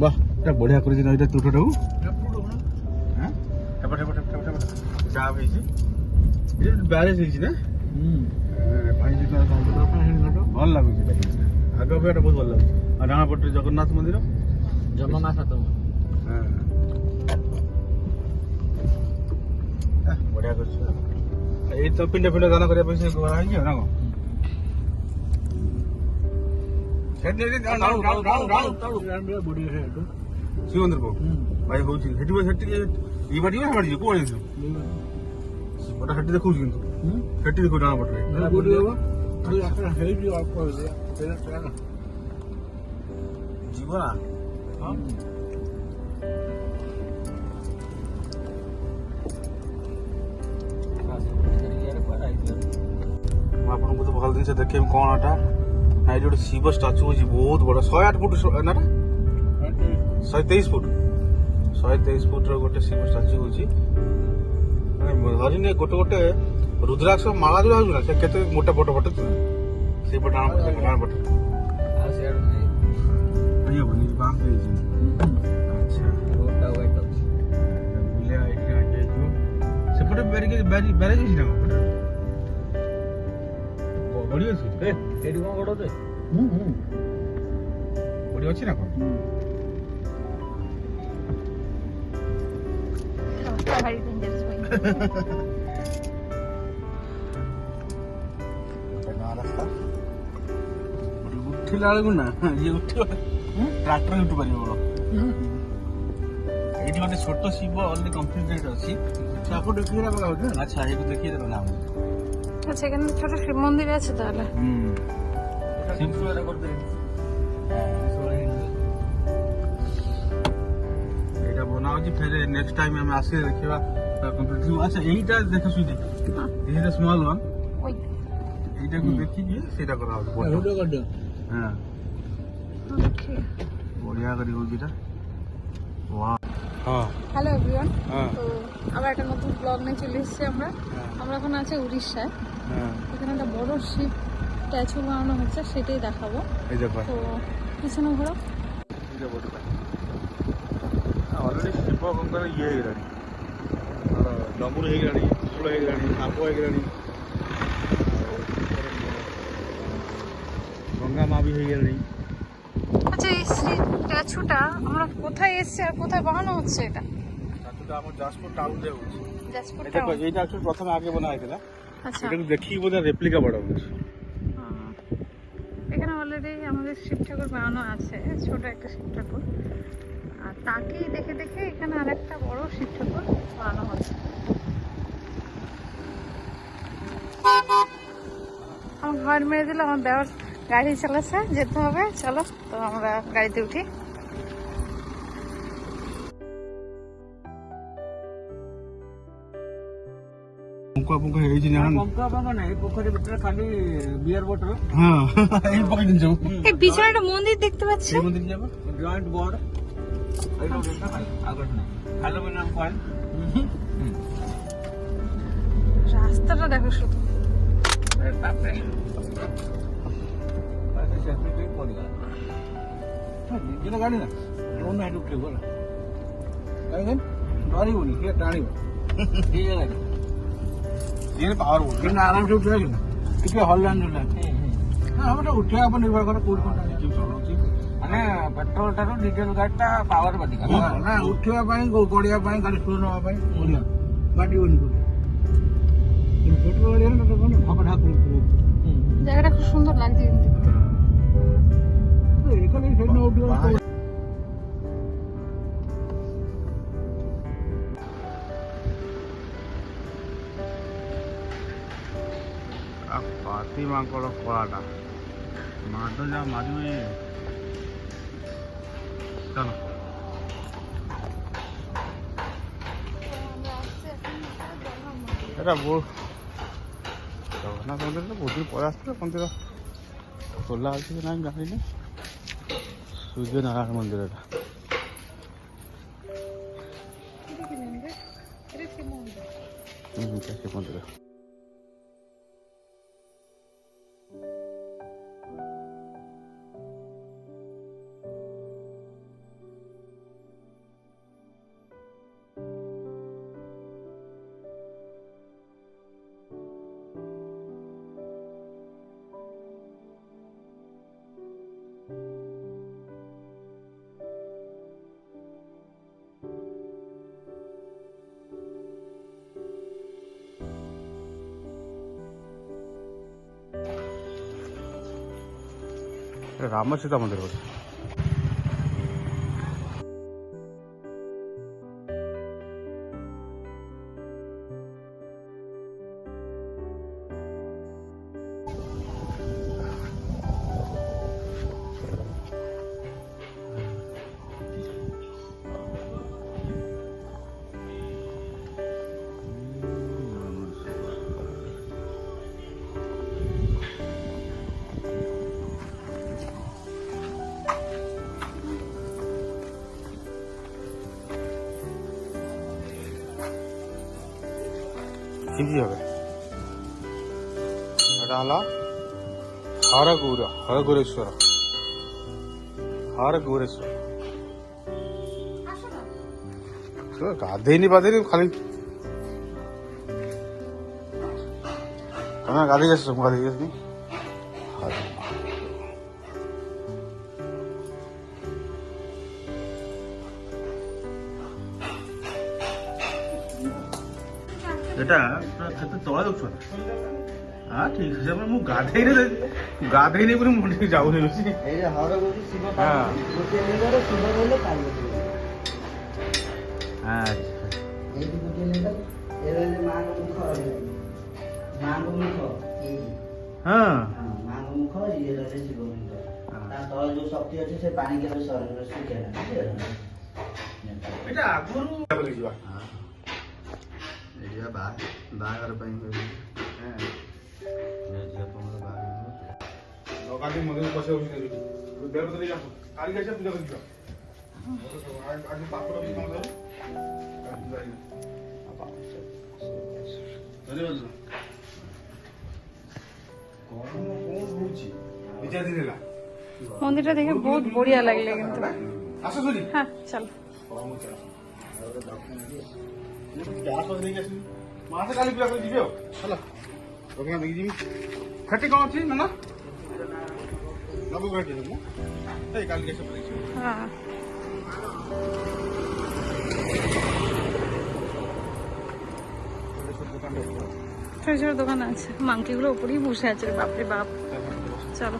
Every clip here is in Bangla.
বাহ এটা বঢ়িয়া করেছি না এটা তুটোটাও হ্যাঁ চা হয়েছে ব্যারেজ হয়েছে না ଭଲ ଲାଗୁଛି ଆଗ ଅପେକ୍ଷା ବହୁତ ଭଲ ଲାଗୁଛି ଆଉ ଡାଣାପଟରେ ଜଗନ୍ନାଥ ମନ୍ଦିର ଜଗନ୍ନାଥ ବଢ଼ିଆ କରୁଛି ଏଇ ତ ପିଣ୍ଡ ପିଣ୍ଡ ଦାନ କରିବା ପାଇଁ ସେ କରାହେଇଛି ଆଉ ନା କ'ଣ ಶಿವಂದ್ರ ଭାଇ ହଉଛି ସେଠି ସେଠି ଇଏ ବାଟି ମାଡ଼ିଛି କୁଆଡ଼େ ହେଇଛୁ ସେଠି ଦେଖଉଛି କିନ୍ତୁ ସେଠି ଦେଖୁ ଜଣା ପଟରେ ଯିବ ନା ଆପଣଙ୍କୁ ତ ଭଲ ଜିନିଷ ଦେଖେଇବି କଣଟା ନା ଏଇଠି ଗୋଟେ ଶିବ ଷ୍ଟାଚୁ ଅଛି ବହୁତ ବଡ ଶହେ ଆଠ ଫୁଟ ନା ଏଟା? ଶହେ ତେଇଶ ଫୁଟ ଶହେ ତେଇଶ ଫୁଟର ଗୋଟେ ଶିବ ଷ୍ଟାଚୁ ଅଛି ମାନେ ଧରିନି ଗୋଟେ ଗୋଟେ ରୁଦ୍ରାକ୍ଷ ମାଳା ଯୋଉ ହଉଛି ନା ସେ କେତେ ମୋଟା ବଟ ବଟ ଥିଲା ସେଇପଟେ ଡାଣ ପଟେ ଡାଣ ପଟେ ହେଇହବନି ବାମ ହେଇଛି ଆଚ୍ଛା ବୁଲିବା ଏଇଠି ଆଗେ ହେଇଯିବ ସେପଟେ ବ୍ୟାରିକେଜ ବ୍ୟାରେଜ ହେଇଛି ନା କଣ? ଗ- ଗଡି ଅଛି ଏଠି କଣ କରୁଛେ ଗଡି ଅଛି ନା କଣ ଭାରି dangerous way. ଗୋଟେ ଗାଁ ରାସ୍ତା ଗୋଟେ ଉଠିଲା ବେଳକୁ ନା ଇଏ ଉଠିବ ଟ୍ରାକ୍ଟର ଉଠି ପାରିବ ବଳ ଏଇଠି ଗୋଟେ ଛୋଟ ଶିବ ଅଲରେଡି କମ୍ପ୍ଲିଟେଡ୍ ଅଛି ତାକୁ ଦେଖିକି ନା ହଉଛି ଆଚ୍ଛା ଏଇକୁ ଦେଖିକି ଦେବ ନା আছে এখানে ছোট শিব মন্দির আছে তাহলে। এটা বনাওছি ফের নেক্সট টাইম আমি আসি দেখিবা। কমপ্লিটলি আচ্ছা এইটা দেখে শুই দেখি। এইটা স্মল ওয়ান এইটাকে দেখি গিয়ে সেটা করা হবে। হ্যাঁ, হ্যাঁ। বড়িয়া করি ওইটা হ্যালো এভরিওয়ান তো আবার একটা নতুন ব্লগ নিয়ে চলে এসেছি আমরা। আমরা এখন আছে উড়িষ্যায়। এখানে একটা বড় শিব স্ট্যাচু বানানো হচ্ছে সেটাই দেখাবো। তো পিছনে ঘোরো অলরেডি শিব গঙ্গার ইয়ে হয়েগলানি ডমুর হয়েগলানি ফুল হয়েগলানি সাপ হয়েগলানি গঙ্গা মা বি হয়েগলানি চাচুটা আমরা কোথায় এসেছে আর কোথায় বানানো হচ্ছে এটা? চাচুটা আমার জাসপুর টাউনে হচ্ছে জাসপুর টাউন এইটা একটু প্রথমে আগে বানায় ছিল আচ্ছা। এটা দেখি বলে রেপ্লিকা বড় হচ্ছে এখানে অলরেডি আমাদের শিব ঠাকুর বানানো আছে ছোট একটা শিব ঠাকুর আর তাকেই দেখে দেখে এখানে আরেকটা বড় শিব ঠাকুর বানানো হচ্ছে। আমার ঘর মেরে দিলে আমার দেওয়ার গাড়ি চালাচ্ছে যেতে হবে চলো তো আমরা গাড়িতে উঠি। ପୁଙ୍କା ପୁଙ୍କା ହେଇଛି ନା ପୋଖରୀ ଭିତରେ ଖାଲି ବିୟର ବୋଟଲ ହଁ ଏଇ ପକେଇ ଜିନିଷ এই পিছনে একটা মন্দির দেখতে পাচ্ছি ସେଇ ମନ୍ଦିର ଯିବା জয়েন্ট বোর্ড আলুমিনিয়াম ফয়েল রাস্তাটা দেখো শুধু ওরে বাপরে ନିଜର ଗାଡି ନା ଲୋନ ହେଠୁ ଉଠେଇବ ହେଲା କାହିଁକି ଡରିବୁନି ସିଏ ଟାଣିବ ସିଏ ପାୱାର ବୋର୍ଡ କିନ୍ତୁ ଆରାମସେ ଉଠେଇବା କି ନା ଟିକେ ହଲାନି ହଲାନି ଆମେ ତ ଉଠେଇବା ଉପରେ ନିର୍ଭର କରେ କୋଉଠି କଣ ଟାଣିଛି ଚଲାଉଛି ମାନେ ପେଟ୍ରୋଲ ଠାରୁ ଡିଜେଲ ଗାଡି ଟା ପାୱାର ଅଧିକା ନା ଉଠିବା ପାଇଁ ଗଡ଼ିବା ପାଇଁ ଗାଡି ସ୍ଲୋ ନେବା ପାଇଁ ବଢିଆ ବାଟିବନି କୋଉଠି శ్రీమాంకుళ కోలాట మధ్య మధువి చలో এটা বড় জগন্নাথ মন্দির তো পরে আসছিল মন্দির খোলা আছে কিনা আমি জানি না। সূর্যনারায়ণ মন্দির এটা। মন্দির। రామసీత మందిర్ হিন্দি হবে। এটা হলো হরগৌর হরগৌরেশ্বর হরগৌরেশ্বর গাধেইনি বাধেনি খালি তোমার গাধে গেছো গাধে গেছি ସେଟା କେତେ ତଳେ ଦେଖୁଛ ହଁ ଠିକ ଅଛି ମୁଁ ଗାଧେଇରେ ଗାଧେଇନି ବୋଲି ମୁଁ ଟିକେ ଯାଉନି ବେଶୀ ହଁ ମୁଖ ଇଏ ରହିଲେ ଶିବ ମୁଣ୍ଡ ତା ତଳେ ଯୋଉ ଶକ୍ତି ଅଛି ସେ ପାଣି କେବେ ସରିବ ଶୁଖେ ନା ବୁଝିଲେ এটা আগুন ଯିବା ଏଇଟା ବା ବାହାଘର ପାଇଁ ଝିଅ ତୁମର ବାହାଘର ନଗାଦି ମନ୍ଦିର ବସେ ହଉଛି ଦେହ ତ ନେଇ ଆସ କାଲି ଆସିବା ପୂଜା କରି ଯିବା ଆଜି ପାପଡ଼ ବି କାମ ଧରୁ ଧରିପାରୁଛ କଣ କଣ ହଉଛି ଦି ଚାରି ଦିନ ହେଲା মন্দিরটা দেখে বহুত বড়িয়া লাগলে কিন্তু আস সরি হ্যাঁ চলো ଗ୍ୟାସ୍ ପାଖରେ ନେଇକି ଆସିବି ମାସେ କାଲି ପୂଜା କରି ଯିବି ଆଉ ହେଲା ଦୋକାନ ନେଇକି ଯିବି ସେଠି କ'ଣ ଅଛି ନା ନବୁ ଘାଟି ମୁଁ ଏଇ କାଲି କେସେ ପଳେଇଛି হ্যাঁ ছোট ছোট দোকান আছে মাংকিগুলো উপরেই বসে আছে রে বাপরে বাপ চলো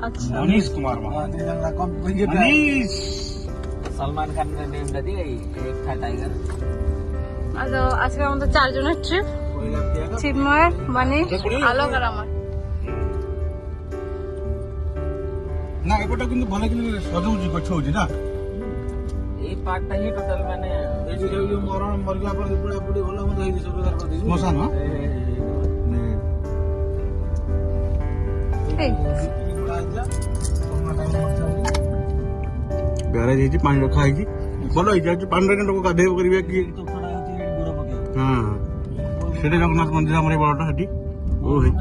আচ্ছা। মনীষ কুমার হ্যাঁ, মনীষ! সালমান খানের নেমটা দিয়ে একটা টাইগার তো আজকে আমাদের চারজনের ট্রিপ চিন্ময় মানে আচ্ছা, আলোক আর আমার। না এটা কিন্তু ভালো কিন্তু সজৌজি গছ হচ্ছে না? এই পার্টটা হি টোটাল মানে এই যে যে মরণ মরগা পর পুরা পুরি ভালো মতো হইছে সব ব্যাপার দিছি মশান হ্যাঁ। এই। ଗ୍ୟାରେଜ ହେଇଛି ପାଣି ରଖା ହେଇଛି। ଭଲ ହେଇଛି ଆଜି ପାଣିରେ ଲୋକ ଗାଧେଇବ କରିବେ କି? ହଁ ସେଠି ଜଗନ୍ନାଥ ମନ୍ଦିର ଆମର ଏଇ ବଡଟା ସେଠି। ଓ ହେଇ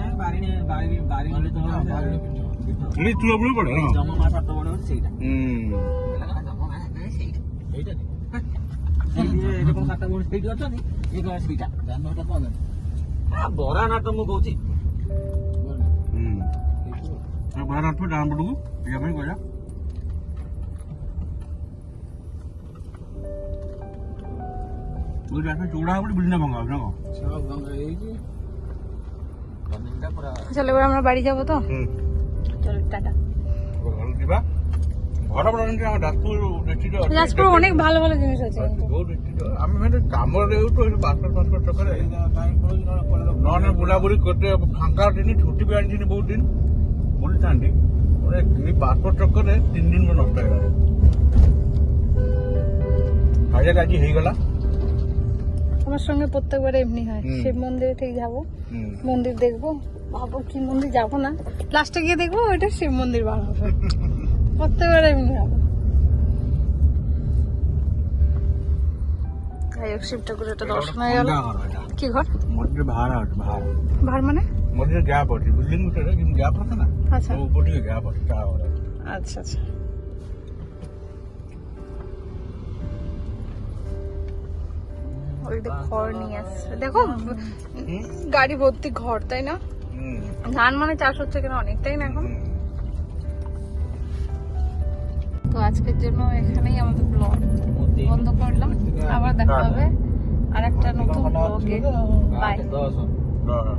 ଏଠି ତୁଳପୁଳି ପଡେ ହଁ। ଜମା ସାତ ବଡ ସେଇଟା। ହୁଁ। బాగా డాన్ పడుకు ఇక కూడా চলো এবার আমরা বাড়ি যাব তো চলো টাটা যাজপুর অনেক ভালো ভালো জিনিস আছে আমি কামড়েও তো বাস্কট ফাস্কট চকরে ননে বুলাবুলি করতে ফাঁকা দিন ছুটি পেয়ে আনছি বহুত দিন ముల్టాండి మీ పాస్పోర్ట్ ఒక్కరే తిండి మన వస్తాయి కదా হাজার রাজি হয়ে গেল। আমার সঙ্গে প্রত্যেকবার এমনি হয়। শিব মন্দিরে ঠিক যাব মন্দির দেখব ভাবো কি মন্দির যাব না। লাস্টে গিয়ে দেখব ওইটা শিব মন্দির বানাবো প্রত্যেকবার এমনি হবে। যাই শিব ঠাকুর একটা দর্শন হয়ে গেল। কি ঘর? ভাড়। ভাড় মানে? মানে আচ্ছা। আচ্ছা আচ্ছা। ঘর নিয়ে আসছে। দেখো গাড়ি ভর্তি ঘর তাই না? ধান মানে চাষ হচ্ছে কেন অনেকটাই না এখন। তো আজকের জন্য এখানেই আমাদের ব্লগ বন্ধ করলাম। আবার দেখা হবে। আর একটা নতুন ব্লগে বাই হ্যাঁ।